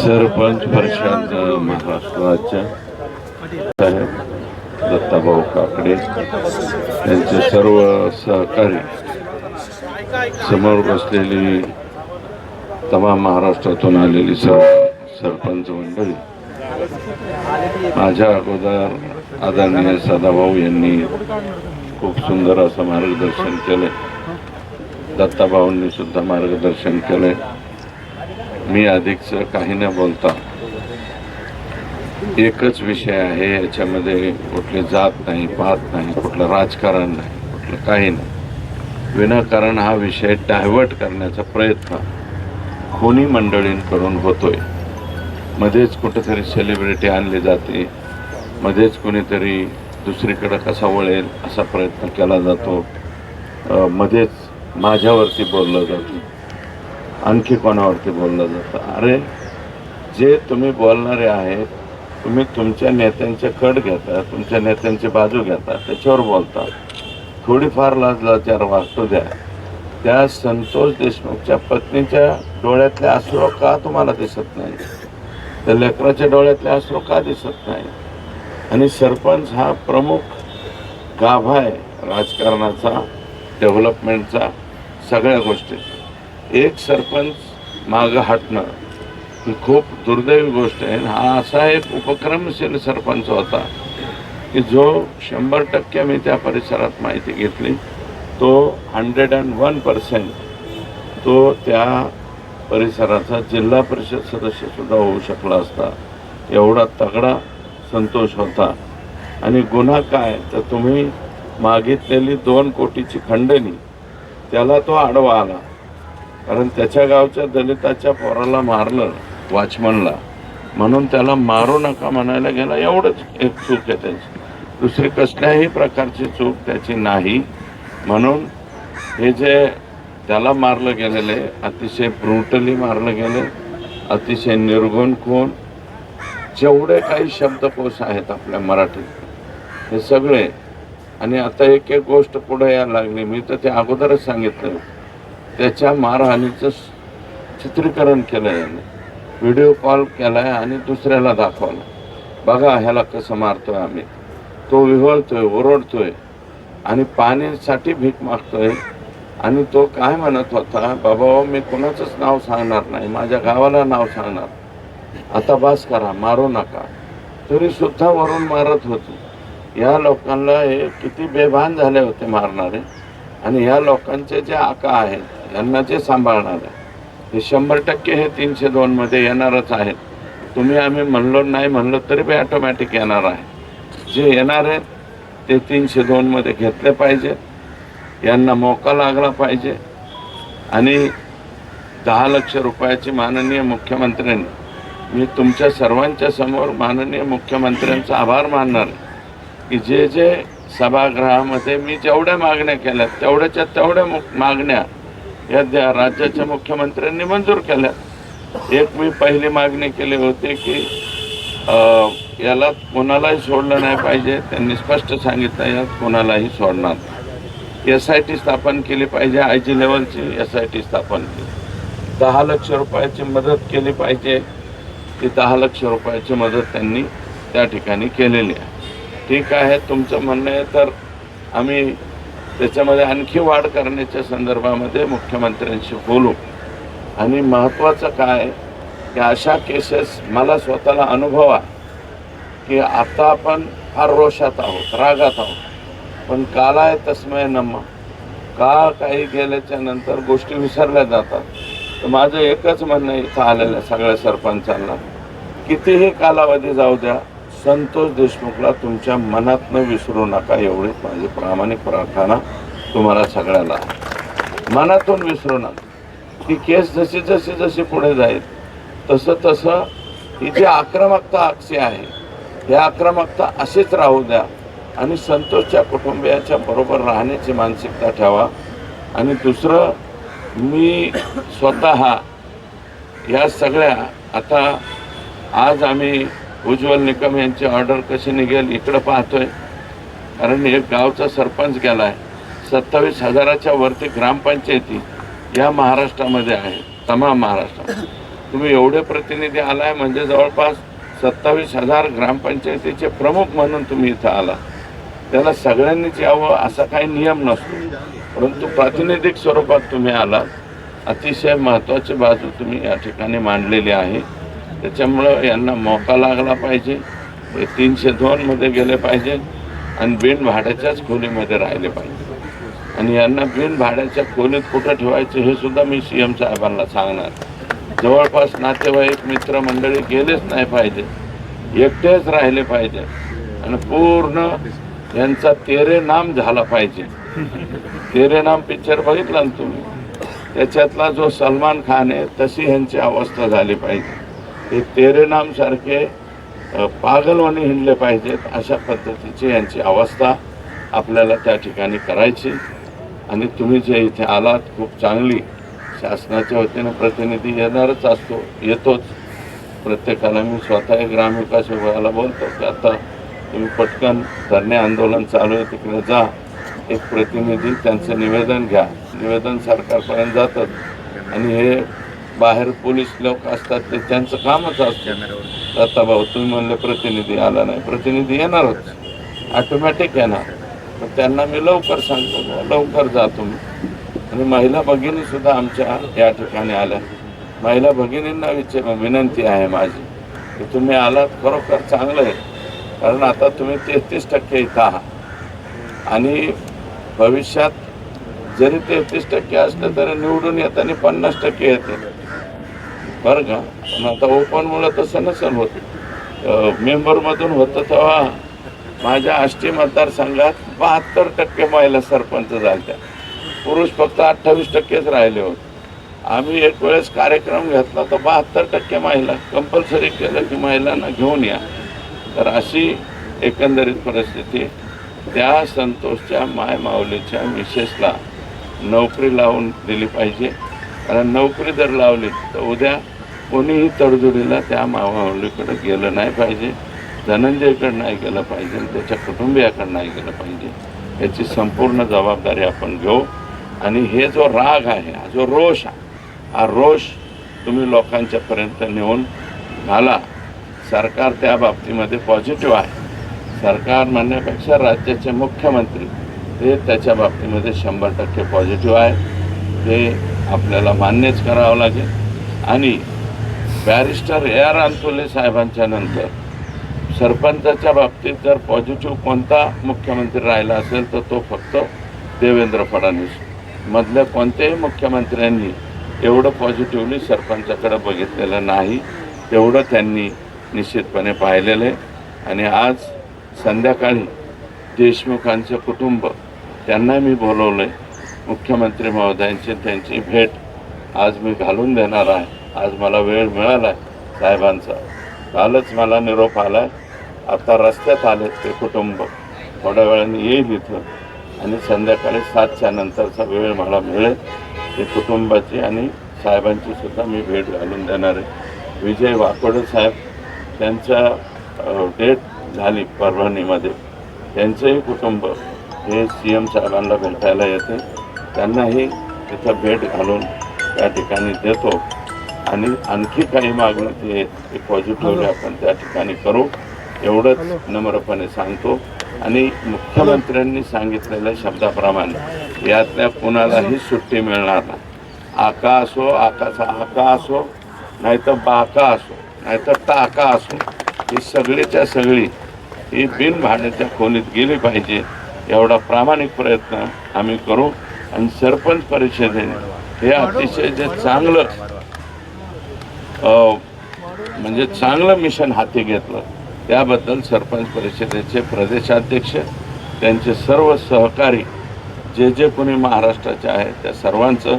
सरपंच प्रशांत महाराष्ट्राच्या साहेब दत्ताभाऊ काकडे त्यांचे सर्व सहकारी समोर बसलेली तमाम महाराष्ट्रातून आलेली सर्व सरपंच मंडळी माझ्या अगोदर आदरणीय सदाभाऊ यांनी खूप सुंदर असं मार्गदर्शन केले. दत्ताभाऊंनी सुद्धा मार्गदर्शन केले. मी अधिकच काही न बोलता एकच विषय आहे याच्यामध्ये कुठले जात नाही पाहत नाही कुठलं राजकारण नाही कुठलं काही नाही. विनाकारण हा विषय डायव्हर्ट करण्याचा प्रयत्न कोणी मंडळींकडून होतोय. मध्येच कुठेतरी सेलिब्रिटी आणली जाते. मध्येच कोणीतरी दुसरीकडं कसा वळेल असा प्रयत्न केला जातो. मध्येच माझ्यावरती बोललं जातं. आणखी कोणावरती बोललं जातं? अरे जे तुम्ही बोलणारे आहेत तुम्ही तुमच्या नेत्यांचे कट घेता तुमच्या नेत्यांची बाजू घेता त्याच्यावर बोलता थोडीफार लाज लाचार वाचतो द्या. त्या संतोष देशमुखच्या पत्नीच्या डोळ्यातले अश्रू का तुम्हाला दिसत नाही? त्या लेकराच्या डोळ्यातले अश्रू का दिसत नाही? आणि सरपंच हा प्रमुख गाभा आहे राजकारणाचा डेव्हलपमेंटचा सगळ्या गोष्टी. एक सरपंच मागं हटणं ही खूप दुर्दैवी गोष्ट आहे. आणि हा असा एक उपक्रमशील सरपंच होता की जो शंभर टक्के मी त्या परिसरात माहिती घेतली. तो हंड्रेड अँड वन पर्सेंट तो त्या परिसराचा जिल्हा परिषद सदस्यसुद्धा होऊ शकला असता. एवढा तगडा संतोष होता. आणि गुन्हा काय? तर तुम्ही मागितलेली दोन कोटीची खंडणी त्याला तो आडवा आला. कारण त्याच्या गावच्या दलिताच्या पोराला मारलं वॉचमनला. म्हणून त्याला मारू नका म्हणायला गेला. एवढंच एक चूक आहे त्यांची. दुसरी कसल्याही प्रकारची चूक त्याची नाही. म्हणून हे जे त्याला मारलं गेलेलं आहे अतिशय ब्रुटली मारलं गेलं अतिशय निर्गुण खून जेवढे काही शब्दकोश आहेत आपल्या मराठीत हे सगळे. आणि आता एक एक गोष्ट पुढे यायला लागली. मी तर ते अगोदरच सांगितलं. त्याच्या मारहाणीचं चित्रीकरण केलं याने व्हिडिओ कॉल केला आहे आणि दुसऱ्याला दाखवला. बघा ह्याला कसं मारतोय आम्ही. तो विहळतोय ओरडतोय. आणि पाण्यासाठी भीक मागतोय. आणि तो काय म्हणत होता बाबा मी कोणाचंच नाव सांगणार नाही माझ्या गावाला नाव सांगणार. आता बास करा मारू नका. तरी सुद्धा वरून मारत होती. या लोकांना हे किती बेभान झाले होते मारणारे. आणि ह्या लोकांचे जे आका आहेत यांना जे सांभाळणार. आहे हे शंभर टक्के हे तीनशे दोनमध्ये येणारच आहेत. तुम्ही आम्ही म्हणलो नाही म्हणलो तरी बी ऑटोमॅटिक येणार आहे. जे येणार आहेत ते तीनशे दोनमध्ये घेतले पाहिजेत यांना मोका लागला पाहिजे. आणि दहा लक्ष रुपयाची माननीय मुख्यमंत्र्यांनी मी तुमच्या सर्वांच्या समोर माननीय मुख्यमंत्र्यांचा आभार मानणार की जे जे सभागृहामध्ये मी जेवढ्या मागण्या केल्या तेवढ्याच्या तेवढ्या मागण्या या द्या राज्याच्या मुख्यमंत्र्यांनी मंजूर केल्या एक मी पहिली मागणी केली होती की याला कोणालाही सोडलं नाही पाहिजे. त्यांनी स्पष्ट सांगितलं यात कोणालाही सोडणार एस आय टी स्थापन केली पाहिजे आय जी लेवलची एस आय टी स्थापन केली. दहा लक्ष रुपयाची मदत केली पाहिजे. ती दहा लक्ष रुपयाची मदत त्यांनी त्या ठिकाणी केलेली आहे. ठीक आहे तुमचं म्हणणं आहे तर आम्ही त्याच्यामध्ये आणखी वाढ करण्याच्या संदर्भामध्ये मुख्यमंत्र्यांशी बोलू. आणि महत्त्वाचं काय की अशा केसेस मला स्वतःला अनुभव आहे. की आता आपण फार रोषात आहोत रागात आहोत. पण कालाय तस्मय नम. काळ काही गेल्याच्यानंतर गोष्टी विसरल्या जातात? तर माझं एकच म्हणणं इथं इथं आहे सगळ्या सरपंचांना कितीही कालावधी जाऊ द्या संतोष देशमुखला तुमच्या मनातनं विसरू नका एवढीच माझी प्रामाणिक प्रार्थना तुम्हाला सगळ्याला. मनातून विसरू नका. ती केस जशी जशी जशी पुढे जाईल तसं तसं ही जी आक्रमकता अक्षी आहे ही आक्रमकता अशीच राहू द्या आणि संतोषच्या कुटुंबियाच्या बरोबर राहण्याची मानसिकता ठेवा. आणि दुसरं मी स्वतः या सगळ्या आता आज आम्ही उज्ज्वल निकम यांची ऑर्डर कशी निघेल इकडं पाहतोय. कारण एक गावचा सरपंच गेला आहे सत्तावीस हजाराच्या वरती ग्रामपंचायती या महाराष्ट्रामध्ये आहे. तमाम महाराष्ट्रात तुम्ही एवढे प्रतिनिधी आलाय म्हणजे जवळपास सत्तावीस हजार ग्रामपंचायतीचे प्रमुख म्हणून तुम्ही इथं आला. त्याला सगळ्यांनीच यावं असा काही नियम नसतो. परंतु प्रातिनिधिक स्वरूपात तुम्ही आलात अतिशय महत्त्वाची बाजू तुम्ही या ठिकाणी मांडलेली आहे. त्याच्यामुळं यांना मौका लागला पाहिजे. हे तीनशे दोनमध्ये गेले पाहिजे आणि बिन भाड्याच्याच खोलीमध्ये राहिले पाहिजे. आणि यांना बिन भाड्याच्या खोलीत कुठं ठेवायचं हे सुद्धा मी सी एम साहेबांना सांगणार. जवळपास नातेवाईक मित्रमंडळी गेलेच नाही पाहिजे. एकटेच राहिले पाहिजे. आणि पूर्ण यांचा तेरे नाम झाला पाहिजे. तेरे नाम पिक्चर बघितला ना तुम्ही? त्याच्यातला जो सलमान खान आहे तशी ह्यांची अवस्था झाली पाहिजे. हे तेरे नाम सारखे पागलवाणी हिंडले पाहिजेत अशा पद्धतीची यांची अवस्था आपल्याला त्या ठिकाणी करायची. आणि तुम्ही जे इथे आलात खूप चांगली शासनाच्या वतीनं प्रतिनिधी येणारच असतो येतोच. प्रत्येकाला मी स्वतः ग्रामविकास विभागाला बोलतो की आता तुम्ही पटकन धरणे आंदोलन चालू आहे तिकडे जा. एक प्रतिनिधी त्यांचं निवेदन घ्या. निवेदन सरकारपर्यंत जातात आणि हे बाहेर पोलीस लोक असतात ते त्यांचं कामच असतं. आता भाऊ तुम्ही म्हणले प्रतिनिधी आला नाही. प्रतिनिधी येणारच. ऑटोमॅटिक येणार. तर त्यांना मी लवकर सांगतो लवकर जा तुम्ही. आणि महिला भगिनी सुद्धा आमच्या या ठिकाणी आल्या. महिला भगिनींना विचार विनंती आहे माझी की तुम्ही आलात खरोखर चांगलं आहे. कारण आता तुम्ही तेहतीस टक्के इथं आहात. आणि भविष्यात जरी तेहतीस टक्के असलं तरी निवडून येताना पन्नास टक्के येते. बरं का? पण आता ओपनमुळं तसं नसेल होत. मेंबरमधून होतं तेव्हा माझ्या आष्टी मतदारसंघात बहात्तर टक्के महिला सरपंच झाल्या पुरुष फक्त अठ्ठावीस टक्केच राहिले होते. आम्ही एक वेळेस कार्यक्रम घेतला तर बहात्तर टक्के महिला कंपल्सरी केलं की महिलांना घेऊन या. तर अशी एकंदरीत परिस्थिती त्या संतोषच्या माय माऊलीच्या मिसेसला नोकरी लावून दिली पाहिजे. कारण नोकरी जर लावली तर उद्या कोणीही तडजोडीला त्या माऊलीकडे गेलं नाही पाहिजे. धनंजयकडं नाही गेलं पाहिजे. त्याच्या कुटुंबियाकडं नाही गेलं पाहिजे. याची संपूर्ण जबाबदारी आपण घेऊ. आणि हे जो राग आहे हा जो रोष आहे हा रोष तुम्ही लोकांच्यापर्यंत नेऊन घाला. सरकार त्या बाबतीमध्ये पॉझिटिव्ह आहे. सरकार म्हणण्यापेक्षा राज्याचे मुख्यमंत्री हे त्याच्या बाबतीमध्ये शंभर टक्के पॉझिटिव्ह आहे. ते आपल्याला मान्यच करावं लागेल. आणि बॅरिस्टर ए आर अंतुले साहेबांच्या नंतर सरपंचाच्या बाबतीत जर पॉझिटिव्ह कोणता मुख्यमंत्री राहिला असेल तर तो फक्त देवेंद्र फडणवीस. मधल्या कोणत्याही मुख्यमंत्र्यांनी एवढं पॉझिटिव्हली सरपंचाकडे बघितलेलं नाही तेवढं त्यांनी निश्चितपणे पाहिलेलं आहे. आणि आज संध्याकाळी देशमुखांचं कुटुंब त्यांना मी बोलवलं आहे मुख्यमंत्री महोदयांची त्यांची भेट आज मी घालून देणार आहे. आज मला वेळ मिळाला आहे साहेबांचा. कालच मला निरोप आला आहे आता रस्त्यात आले ते कुटुंब. थोड्या वेळाने येईल इथं. आणि संध्याकाळी सातच्या नंतरचा वेळ मला मिळेल. ते कुटुंबाची आणि साहेबांची सुद्धा मी भेट घालून देणार आहे. विजय वाकोडे साहेब त्यांच्या डेट झाली परभणीमध्ये. त्यांचंही कुटुंब हे सी एम साहेबांना भेटायला येते. त्यांनाही तिथं भेट घालून त्या ठिकाणी देतो. आणि आणखी काही मागणी ती ती पॉझिटिव्हली आपण त्या ठिकाणी करू. एवढंच नम्रपणे सांगतो. आणि मुख्यमंत्र्यांनी सांगितलेल्या शब्दाप्रमाणे यातल्या कुणालाही सुट्टी मिळणार नाही. आका असो आकाचा आका असो नाहीतर बाका असो नाहीतर टाका असो ही सगळीच्या सगळी ही बिनभाड्याच्या खोलीत गेली पाहिजे एवढा प्रामाणिक प्रयत्न आम्ही करू. आणि सरपंच परिषदेने हे अतिशय जे चांगलं म्हणजे चांगलं मिशन हाती घेतलं त्याबद्दल सरपंच परिषदेचे प्रदेशाध्यक्ष त्यांचे सर्व सहकारी जे जे कोणी महाराष्ट्राचे आहेत त्या सर्वांचं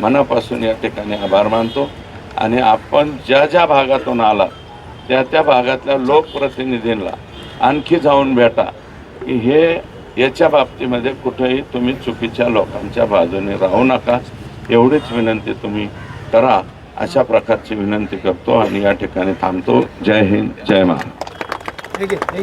मनापासून या ठिकाणी आभार मानतो. आणि आपण ज्या ज्या भागातून आला त्या त्या भागातल्या लोकप्रतिनिधींना आणखी जाऊन भेटा की हे याच्या बाबतीमध्ये कुठेही तुम्ही चुकीच्या लोकांच्या बाजूने राहू नका. एवढीच विनंती तुम्ही करा. अशा प्रकारची विनंती करतो आणि या ठिकाणी थांबतो. जय हिंद जय महाराष्ट्र. ಹೇಗೆ ಹೇಗೆ